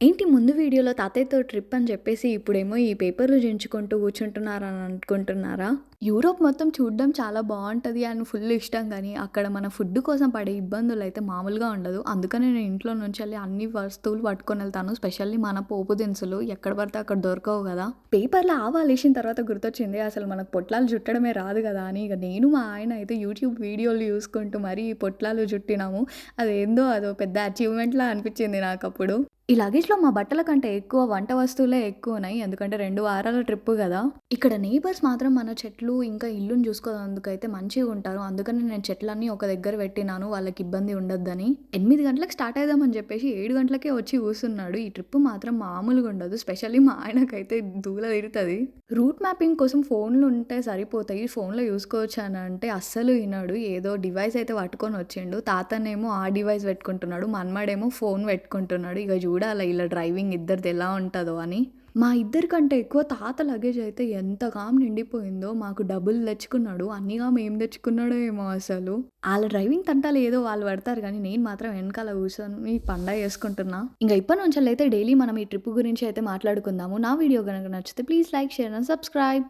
ఏంటి ముందు వీడియోలో తాతయ్యతో ట్రిప్ అని చెప్పేసి ఇప్పుడేమో ఈ పేపర్లు చించుకుంటూ కూర్చుంటున్నారని అనుకుంటున్నారా? యూరోప్ మొత్తం చూడడం చాలా బాగుంటుంది అని ఫుల్ ఇష్టం కానీ అక్కడ మన ఫుడ్ కోసం పడే ఇబ్బందులు అయితే మామూలుగా ఉండదు. అందుకనే నేను ఇంట్లో నుంచి వెళ్ళి అన్ని వస్తువులు పట్టుకొని వెళ్తాను స్పెషల్లీ మన పోపు దినుసులు. ఎక్కడ పడితే అక్కడ దొరకవు కదా. పేపర్లో ఆవాలు వేసిన తర్వాత గుర్తొచ్చింది అసలు మనకు పొట్లాలు చుట్టడమే రాదు కదా అని. ఇక నేను మా ఆయన అయితే యూట్యూబ్ వీడియోలు చూసుకుంటూ మరీ పొట్లాలు చుట్టినాము. అదేందో అదో పెద్ద అచీవ్మెంట్లా అనిపించింది నాకు అప్పుడు. ఈ లగేజ్లో మా బట్టల కంటే ఎక్కువ వంట వస్తువులే ఎక్కువ ఉన్నాయి ఎందుకంటే రెండు వారాల ట్రిప్ కదా. ఇక్కడ నేబర్స్ మాత్రం మన చెట్లు ఇంకా ఇల్లుని అయితే మంచిగా ఉంటారు. అందుకని నేను చెట్లన్నీ ఒక దగ్గర పెట్టినాను. వాళ్ళకి ఇబ్బంది ఉండొద్దని. ఎనిమిది గంటలకు స్టార్ట్ అవుదామని చెప్పేసి ఏడు గంటలకే వచ్చి కూర్చున్నాడు. ఈ ట్రిప్ మాత్రం మామూలుగా ఉండదు. స్పెషల్లీ మా ఆయనకైతే దూల తిరుతుంది రూట్ మ్యాపింగ్ కోసం ఫోన్లు ఉంటే సరిపోతాయి. ఫోన్లో చూసుకోవచ్చు అని అంటే అస్సలు వినాడు. ఏదో డివైస్ అయితే పట్టుకొని వచ్చిండు. తాతనేమో ఆ డివైస్ పెట్టుకుంటున్నాడు. మన్మాడేమో ఫోన్ పెట్టుకుంటున్నాడు. ఇక చూడాలి ఇలా డ్రైవింగ్ ఇద్దరిది ఎలా ఉంటుందో అని. మా ఇద్దరికంటే ఎక్కువ తాత లగేజ్ అయితే ఎంత కామ్ నిండిపోయిందో మాకు డబ్బులు తెచ్చుకున్నాడు. అన్నిగా మేము తెచ్చుకున్నాడో ఏమో అసలు. వాళ్ళ డ్రైవింగ్ తంటాలు ఏదో వాళ్ళు పడతారు కానీ నేను మాత్రం వెనకాల కూర్చొని పండగ చేసుకుంటున్నా. ఇంకా ఇప్పటి నుంచి అయితే డైలీ మనం ఈ ట్రిప్ గురించి అయితే మాట్లాడుకుందాము. నా వీడియో కనుక నచ్చితే please like share and subscribe.